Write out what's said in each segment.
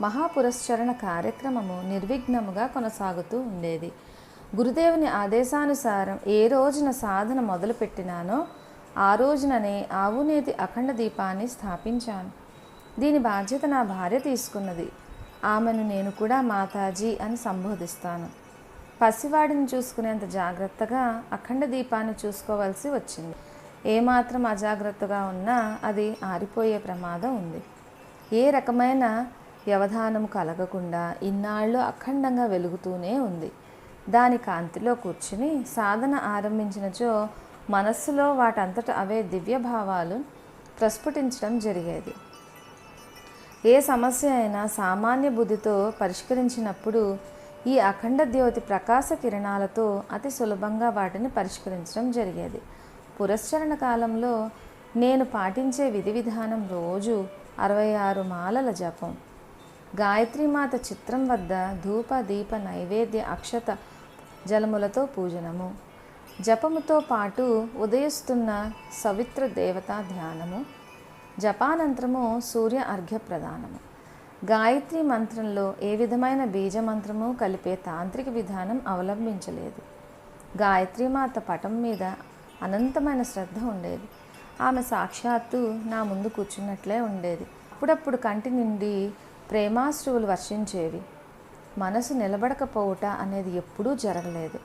మహాపురస్చరణ కార్యక్రమము నిర్విఘ్నముగా కొనసాగుతూ ఉండేది. గురుదేవుని ఆదేశానుసారం ఏ రోజున సాధన మొదలుపెట్టినానో ఆ రోజుననే ఆవునేతి అఖండ దీపాన్ని స్థాపించాను. దీని బాధ్యత నా భార్య తీసుకున్నది. ఆమెను నేను కూడా మాతాజీ అని సంబోధిస్తాను. పసివాడిని చూసుకునేంత జాగ్రత్తగా అఖండ దీపాన్ని చూసుకోవాల్సి వచ్చింది. ఏమాత్రం అజాగ్రత్తగా ఉన్నా అది ఆరిపోయే ప్రమాదం ఉంది. ఏ రకమైన వ్యవధానం కలగకుండా ఇన్నాళ్ళు అఖండంగా వెలుగుతూనే ఉంది. దాని కాంతిలో కూర్చుని సాధన ఆరంభించినచో మనస్సులో వాటంతట అవే దివ్య భావాలు ప్రస్ఫుటించడం జరిగేది. ఏ సమస్య అయినా సామాన్య బుద్ధితో పరిష్కరించినప్పుడు ఈ అఖండ జ్యోతి ప్రకాశ కిరణాలతో అతి సులభంగా వాటిని పరిష్కరించడం జరిగేది. పురస్చరణ కాలంలో నేను పాటించే విధి విధానం రోజు అరవై ఆరు మాలల జపం. గాయత్రీమాత చిత్రం వద్ద ధూప దీప నైవేద్య అక్షత జలములతో పూజనము. జపముతో పాటు ఉదయిస్తున్న సవిత్ర దేవతా ధ్యానము. జపానంతరము సూర్య అర్ఘ్య ప్రదానము. గాయత్రి మంత్రంలో ఏ విధమైన బీజ మంత్రము కలిపే తాంత్రిక విధానం అవలంబించలేదు. గాయత్రీమాత పటం మీద అనంతమైన శ్రద్ధ ఉండేది. ఆమె సాక్షాత్తు నా ముందు కూర్చున్నట్లే ఉండేది. అప్పుడప్పుడు కంటి నుండి ప్రేమాశ్రువులు వర్షించేవి. మనసు నిలబడకపోవుట అనేది ఎప్పుడూ జరగలేదు.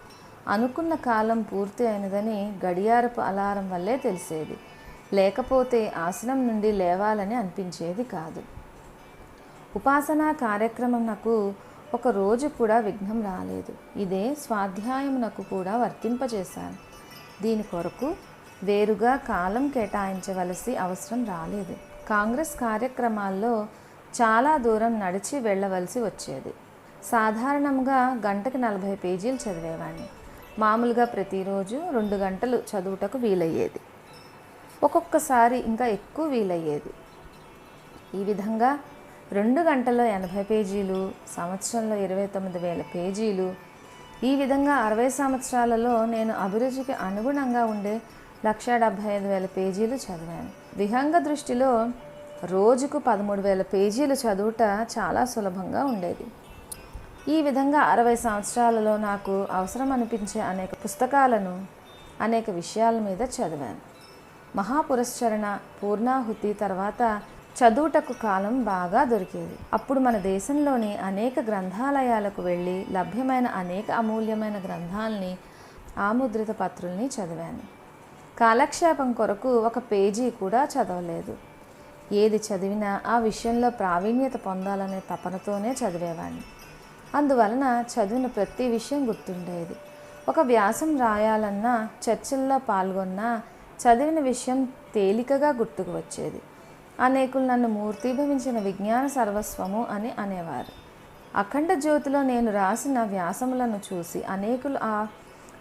అనుకున్న కాలం పూర్తి అయినదని గడియారపు అలారం వల్లే తెలిసేది. లేకపోతే ఆసనం నుండి లేవాలని అనిపించేది కాదు. ఉపాసనా కార్యక్రమం నాకు ఒక రోజు కూడా విఘ్నం రాలేదు. ఇదే స్వాధ్యాయమునకు కూడా వర్తింపజేశాను. దీని కొరకు వేరుగా కాలం కేటాయించవలసి అవసరం రాలేదు. కాంగ్రెస్ కార్యక్రమాల్లో చాలా దూరం నడిచి వెళ్ళవలసి వచ్చేది. సాధారణంగా గంటకి నలభై పేజీలు చదివేవాడిని మామూలుగా ప్రతిరోజు రెండు గంటలు చదువుటకు వీలయ్యేది. ఒక్కొక్కసారి ఇంకా ఎక్కువ వీలయ్యేది. ఈ విధంగా రెండు గంటల్లో ఎనభై పేజీలు సంవత్సరంలో ఇరవై తొమ్మిది వేల పేజీలు ఈ విధంగా అరవై సంవత్సరాలలో నేను అభిరుచికి అనుగుణంగా ఉండే లక్ష డెబ్భై ఐదు వేల పేజీలు చదివాను. విహంగ దృష్టిలో రోజుకు పదమూడు వేల పేజీలు చదువుట చాలా సులభంగా ఉండేది. ఈ విధంగా అరవై సంవత్సరాలలో నాకు అవసరం అనిపించే అనేక పుస్తకాలను అనేక విషయాల మీద చదివాను. మహాపురస్చరణ పూర్ణాహుతి తర్వాత చదువుటకు కాలం బాగా దొరికేది. అప్పుడు మన దేశంలోని అనేక గ్రంథాలయాలకు వెళ్ళి లభ్యమైన అనేక అమూల్యమైన గ్రంథాలని ఆముద్రిత పత్రుల్ని చదివాను. కాలక్షేపం కొరకు ఒక పేజీ కూడా చదవలేదు. ఏది చదివినా ఆ విషయంలో ప్రావీణ్యత పొందాలనే తపనతోనే చదివేవాడిని. అందువలన చదివిన ప్రతి విషయం గుర్తుండేది. ఒక వ్యాసం రాయాలన్నా చర్చల్లో పాల్గొన్నా చదివిన విషయం తేలికగా గుర్తుకు వచ్చేది. అనేకులు నన్ను మూర్తిభవించిన విజ్ఞాన సర్వస్వము అని అనేవారు. అఖండ జ్యోతిలో నేను రాసిన వ్యాసములను చూసి అనేకులు ఆ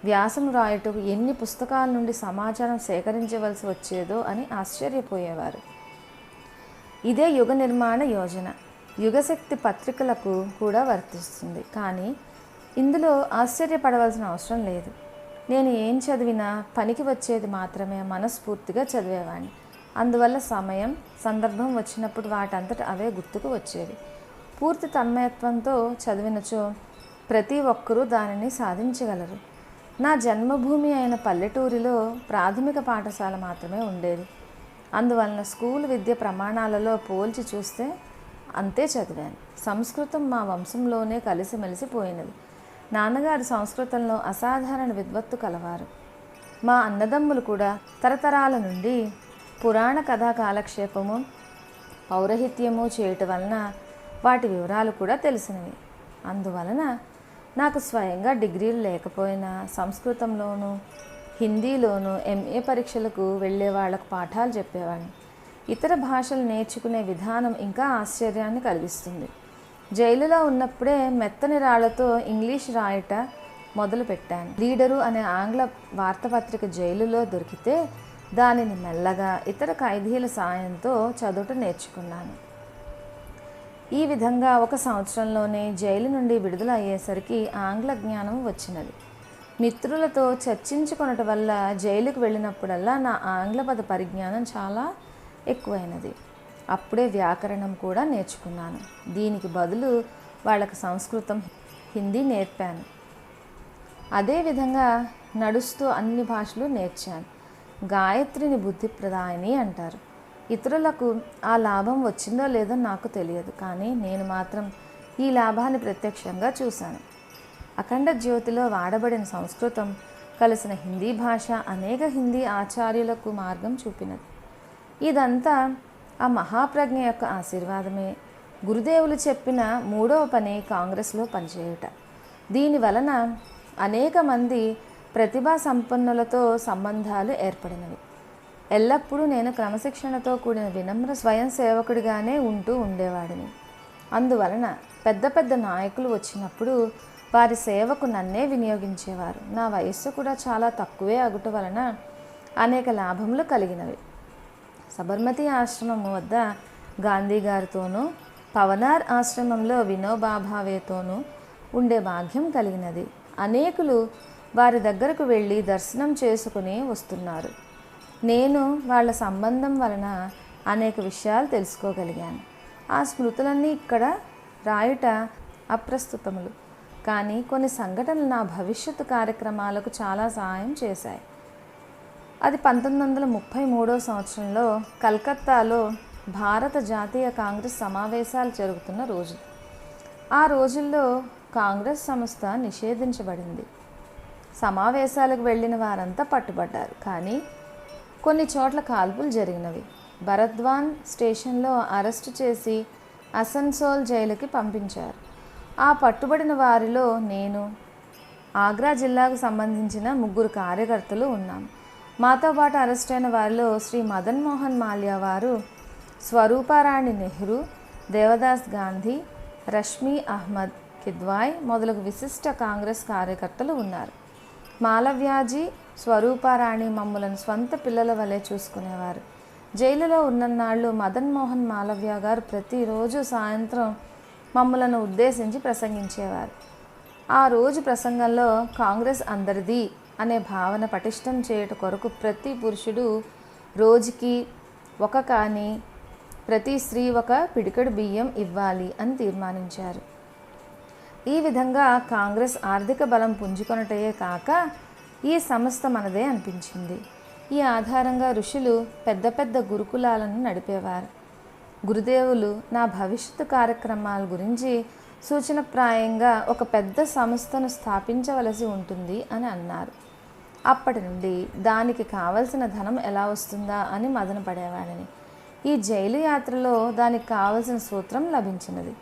వ్యాసం రాయటకు ఎన్ని పుస్తకాల నుండి సమాచారం సేకరించవలసి వచ్చేదో అని ఆశ్చర్యపోయేవారు. ఇదే యుగ నిర్మాణ యోజన. యుగశక్తి పత్రికలకు కూడా వర్తిస్తుంది. కానీ ఇందులో ఆశ్చర్యపడవలసిన అవసరం లేదు. నేను ఏం చదివినా పనికి వచ్చేది మాత్రమే మనస్ఫూర్తిగా చదివేవాడిని అందువల్ల సమయం సందర్భం వచ్చినప్పుడు వాటంతట అవే గుర్తుకు వచ్చేవి. పూర్తి తన్మయత్వంతో చదివినచో ప్రతి ఒక్కరూ దానిని సాధించగలరు. నా జన్మభూమి అయిన పల్లెటూరిలో ప్రాథమిక పాఠశాల మాత్రమే ఉండేది. అందువలన స్కూల్ విద్య ప్రమాణాలలో పోల్చి చూస్తే అంతే చదివాను. సంస్కృతం మా వంశంలోనే కలిసిమెలిసి పోయినది. నాన్నగారు సంస్కృతంలో అసాధారణ విద్వత్తు కలవారు. మా అన్నదమ్ములు కూడా తరతరాల నుండి పురాణ కథా కాలక్షేపము పౌరహిత్యము చేయటం వలన వాటి వివరాలు కూడా తెలిసినవి. అందువలన నాకు స్వయంగా డిగ్రీలు లేకపోయినా సంస్కృతంలోనూ హిందీలోనూ ఎంఏ పరీక్షలకు వెళ్ళే వాళ్ళకు పాఠాలు చెప్పేవాడిని. ఇతర భాషలు నేర్చుకునే విధానం ఇంకా ఆశ్చర్యాన్ని కలిగిస్తుంది. జైలులో ఉన్నప్పుడే మెత్తని రాళ్ళతో ఇంగ్లీష్ రాయట మొదలుపెట్టాను లీడరు అనే ఆంగ్ల వార్తాపత్రిక జైలులో దొరికితే దానిని మెల్లగా ఇతర ఖైదీల సాయంతో చదువుట నేర్చుకున్నాను. ఈ విధంగా ఒక సంవత్సరంలోనే జైలు నుండి విడుదల అయ్యేసరికి ఆంగ్ల జ్ఞానం వచ్చినది. మిత్రులతో చర్చించుకొనటం వల్ల జైలుకు వెళ్ళినప్పుడల్లా నా ఆంగ్ల పద పరిజ్ఞానం చాలా ఎక్కువైనది. అప్పుడే వ్యాకరణం కూడా నేర్చుకున్నాను. దీనికి బదులు వాళ్ళకి సంస్కృతం హిందీ నేర్పాను. అదేవిధంగా నడుస్తూ అన్ని భాషలు నేర్చాను. గాయత్రిని బుద్ధిప్రదాయని అంటారు. ఇతరులకు ఆ లాభం వచ్చిందో లేదో నాకు తెలియదు కానీ నేను మాత్రం ఈ లాభాన్ని ప్రత్యక్షంగా చూశాను. అఖండ జ్యోతిలో వాడబడిన సంస్కృతం కలిసిన హిందీ భాష అనేక హిందీ ఆచార్యులకు మార్గం చూపినది. ఇదంతా ఆ మహాప్రజ్ఞ యొక్క ఆశీర్వాదమే. గురుదేవులు చెప్పిన మూడవ పని కాంగ్రెస్లో పనిచేయుట. దీని వలన అనేక మంది ప్రతిభా సంపన్నులతో సంబంధాలు ఏర్పడినవి. ఎల్లప్పుడూ నేను క్రమశిక్షణతో కూడిన వినమ్ర స్వయం సేవకుడిగానే ఉంటూ ఉండేవాడిని. అందువలన పెద్ద పెద్ద నాయకులు వచ్చినప్పుడు వారి సేవకు నన్నే వినియోగించేవారు. నా వయస్సు కూడా చాలా తక్కువే అగుట వలన అనేక లాభములు కలిగినవి. సబర్మతి ఆశ్రమం వద్ద గాంధీ గారితోనూ పవనార్ ఆశ్రమంలో వినోబాభావేతోనూ ఉండే భాగ్యం కలిగినది. అనేకులు వారి దగ్గరకు వెళ్ళి దర్శనం చేసుకుని వస్తున్నారు. నేను వాళ్ళ సంబంధం వలన అనేక విషయాలు తెలుసుకోగలిగాను. ఆ స్మృతులన్నీ ఇక్కడ రాయుట అప్రస్తుతములు. కానీ కొన్ని సంఘటనలు నా భవిష్యత్తు కార్యక్రమాలకు చాలా సహాయం చేశాయి. అది పంతొమ్మిది వందల ముప్పై మూడో సంవత్సరంలో కలకత్తాలో భారత జాతీయ కాంగ్రెస్ సమావేశాలు జరుగుతున్న రోజు. ఆ రోజుల్లో కాంగ్రెస్ సంస్థ నిషేధించబడింది. సమావేశాలకు వెళ్ళిన వారంతా పట్టుబడ్డారు. కానీ కొన్ని చోట్ల కాల్పులు జరిగినవి. భరద్వాన్ స్టేషన్లో అరెస్టు చేసి అసన్సోల్ జైలుకి పంపించారు. ఆ పట్టుబడిన వారిలో నేను ఆగ్రా జిల్లాకు సంబంధించిన ముగ్గురు కార్యకర్తలు ఉన్నాం. మాతో పాటు అరెస్ట్ అయిన వారిలో శ్రీ మదన్ మోహన్ మాల్యా వారు స్వరూపారాణి నెహ్రూ దేవదాస్ గాంధీ రష్మీ అహ్మద్ కిద్వాయ్ మొదలగు విశిష్ట కాంగ్రెస్ కార్యకర్తలు ఉన్నారు. మాలవ్యాజీ స్వరూపారాణి మమ్ములను స్వంత పిల్లల వలె చూసుకునేవారు. జైలులో ఉన్ననాళ్ళు మదన్ మోహన్ మాలవ్య గారు ప్రతిరోజు సాయంత్రం మమ్మలను ఉద్దేశించి ప్రసంగించేవారు. ఆ రోజు ప్రసంగంలో కాంగ్రెస్ అందరిది అనే భావన పటిష్టం చేయుట కొరకు ప్రతి పురుషుడు రోజుకి ఒక కానీ ప్రతి స్త్రీ ఒక పిడికడు బియ్యం ఇవ్వాలి అని తీర్మానించారు. ఈ విధంగా కాంగ్రెస్ ఆర్థిక బలం పుంజుకొనటయే కాక ఈ సంస్థ మనదే అనిపించింది. ఈ ఆధారంగా ఋషులు పెద్ద పెద్ద గురుకులాలను నడిపేవారు. గురుదేవులు నా భవిష్యత్తు కార్యక్రమాల గురించి సూచనప్రాయంగా ఒక పెద్ద సంస్థను స్థాపించవలసి ఉంటుంది అని అన్నారు. అప్పటి నుండి దానికి కావలసిన ధనం ఎలా వస్తుందా అని మదన పడేవాడిని ఈ జైలు యాత్రలో దానికి కావలసిన సూత్రం లభించినది.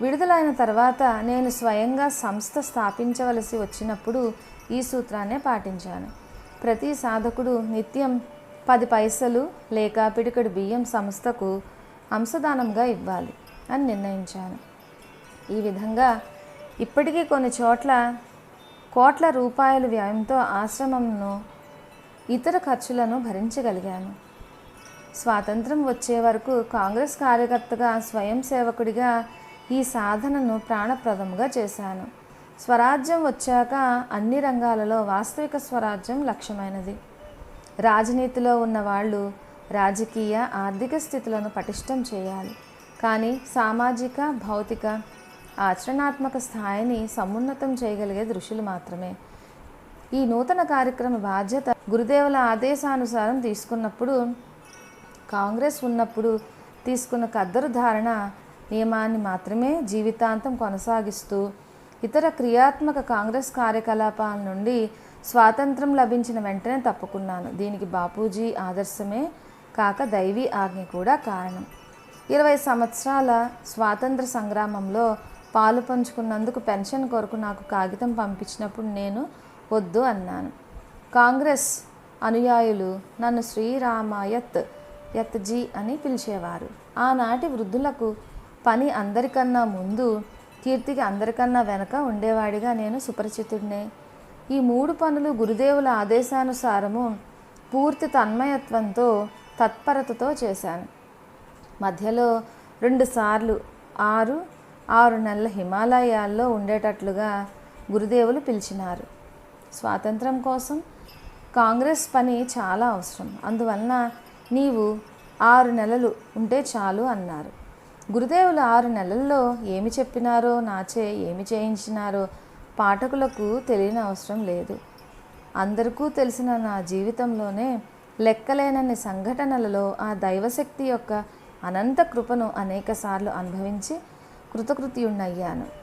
విడుదలైన తర్వాత నేను స్వయంగా సంస్థ స్థాపించవలసి వచ్చినప్పుడు ఈ సూత్రాన్నే పాటించాను. ప్రతి సాధకుడు నిత్యం పది పైసలు లేక పిడికడు బియ్యం సంస్థకు అంశదానంగా ఇవ్వాలి అని నిర్ణయించాను. ఈ విధంగా ఇప్పటికీ కొన్ని చోట్ల కోట్ల రూపాయల వ్యయంతో ఆశ్రమంను ఇతర ఖర్చులను భరించగలిగాను. స్వాతంత్రం వచ్చే వరకు కాంగ్రెస్ కార్యకర్తగా స్వయం సేవకుడిగా ఈ సాధనను ప్రాణప్రదంగా చేశాను. స్వరాజ్యం వచ్చాక అన్ని రంగాలలో వాస్తవిక స్వరాజ్యం లక్ష్యమైనది. రాజనీతిలో ఉన్న వాళ్ళు రాజకీయ ఆర్థిక స్థితులను పటిష్టం చేయాలి. కానీ సామాజిక భౌతిక ఆచరణాత్మక స్థాయిని సమున్నతం చేయగలిగే దృశ్యులు మాత్రమే. ఈ నూతన కార్యక్రమ బాధ్యత గురుదేవుల ఆదేశానుసారం తీసుకున్నప్పుడు కాంగ్రెస్ ఉన్నప్పుడు తీసుకున్న కద్దరు ధారణ నియమాన్ని మాత్రమే జీవితాంతం కొనసాగిస్తూ ఇతర క్రియాత్మక కాంగ్రెస్ కార్యకలాపాల నుండి స్వాతంత్రం లభించిన వెంటనే తప్పుకున్నాను. దీనికి బాపూజీ ఆదర్శమే కాక దైవీ ఆజ్ఞ కూడా కారణం. ఇరవై సంవత్సరాల స్వాతంత్ర సంగ్రామంలో పాలు పంచుకున్నందుకు పెన్షన్ కొరకు నాకు కాగితం పంపించినప్పుడు నేను వద్దు అన్నాను. కాంగ్రెస్ అనుయాయులు నన్ను శ్రీరామాయత్ యత్జీ అని పిలిచేవారు. ఆనాటి వృద్ధులకు పని అందరికన్నా ముందు కీర్తికి అందరికన్నా వెనక ఉండేవాడిగా నేను సుపరిచితుడినే. ఈ మూడు పనులు గురుదేవుల ఆదేశానుసారము పూర్తి తన్మయత్వంతో తత్పరతతో చేశాను. మధ్యలో రెండుసార్లు ఆరు ఆరు నెలల హిమాలయాల్లో ఉండేటట్లుగా గురుదేవులు పిలిచినారు. స్వాతంత్రం కోసం కాంగ్రెస్ పని చాలా అవసరం. అందువలన నీవు ఆరు నెలలు ఉంటే చాలు అన్నారు. గురుదేవులు ఆరు నెలల్లో ఏమి చెప్పినారో నాచే ఏమి చేయించినారో పాఠకులకు తెలియని అవసరం లేదు. అందరికీ తెలిసిన నా జీవితంలోనే లెక్కలేనన్ని సంఘటనలలో ఆ దైవశక్తి యొక్క అనంత కృపను అనేకసార్లు అనుభవించి కృతకృత్యుణ్ణయ్యాను.